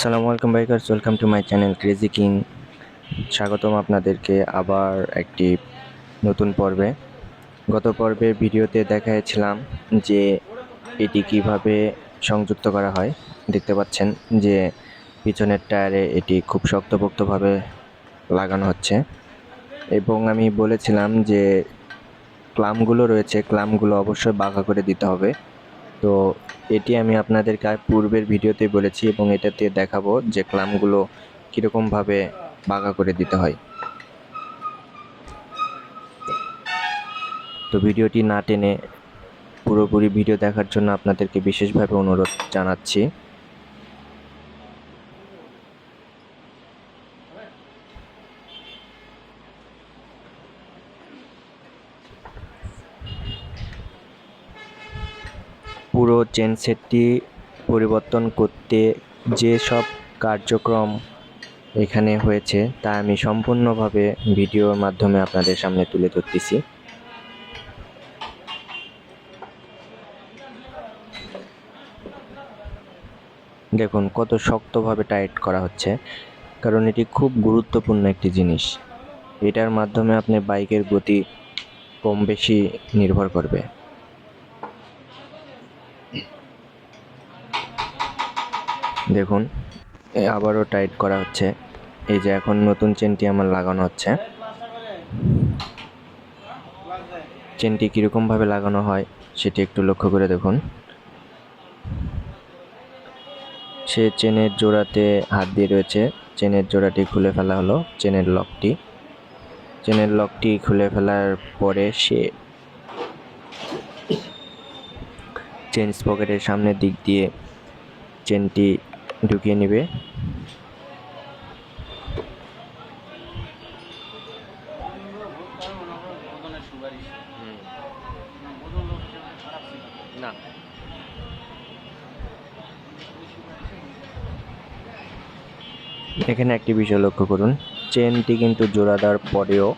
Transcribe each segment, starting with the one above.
আসসালামু আলাইকুম bikers welcome to my channel crazy king স্বাগতম আপনাদেরকে আবার একটি নতুন পর্বে। গত পর্বের ভিডিওতে দেখাচ্ছিলাম যে এটি কীভাবে সংযুক্ত করা হয়। দেখতে পাচ্ছেন যে পিছনের টায়ারে এটি খুব শক্তপোক্তভাবে লাগানো হচ্ছে। এবং আমি বলেছিলাম যে ক্লামগুলো রয়েছে, ক্লামগুলো অবশ্যই বাঁকা করে দিতে হবে। তো এটি আমি আপনাদেরকে পূর্বের ভিডিওতে বলেছি এবং এটাতে দেখাবো যে ক্লামগুলো কীরকমভাবে বাঁকা করে দিতে হয়। তো ভিডিওটি না টেনে পুরোপুরি ভিডিও দেখার জন্য আপনাদেরকে বিশেষভাবে অনুরোধ জানাচ্ছি। পুরো চেন সেটটি পরিবর্তন করতে যে সব কার্যক্রম এখানে হয়েছে, তা আমি সম্পূর্ণভাবে ভিডিওর মাধ্যমে আপনাদের সামনে তুলে ধরতেছি। দেখুন, কত শক্তভাবে টাইট করা হচ্ছে, কারণ এটি খুব গুরুত্বপূর্ণ একটি জিনিস। এটার মাধ্যমে আপনি বাইকের গতি কম বেশি নির্ভর করবে। দেখুন আবারও টাইট করা হচ্ছে। এই যে এখন নতুন চেনটি আমার লাগানো হচ্ছে। চেনটি কীরকমভাবে লাগানো হয় সেটি একটু লক্ষ্য করে দেখুন। সে চেনের জোড়াতে হাত দিয়ে রয়েছে। চেনের জোড়াটি খুলে ফেলা হলো, চেনের লকটি। চেনের লকটি খুলে ফেলার পরে সে চেন পকেটের সামনের দিক দিয়ে চেনটি ঢুকিয়ে নেবে। না। এখানে একটি বিষয় লক্ষ্য করুন চেনটি কিন্তু জোড়া দেওয়ার পরেও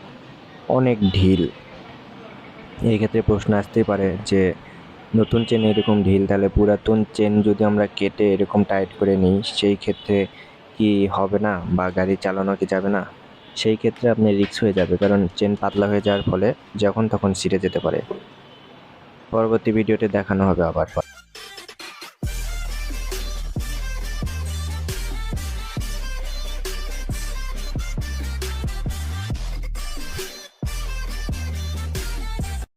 অনেক ঢিল। এই ক্ষেত্রে প্রশ্ন আসতেই পারে যে নতুন চেন এরকম ঢিল, তাহলে পুরাতন চেন যদি আমরা কেটে এরকম টাইট করে নিই, সেই ক্ষেত্রে কি হবে না? বা গাড়ি চালানো কি যাবে না? সেই ক্ষেত্রে আপনি রিক্স হয়ে যাবে, কারণ চেন পাতলা হয়ে যাওয়ার ফলে যখন তখন ছিঁড়ে যেতে পারে। পরবর্তী ভিডিওতে দেখানো হবে আবার।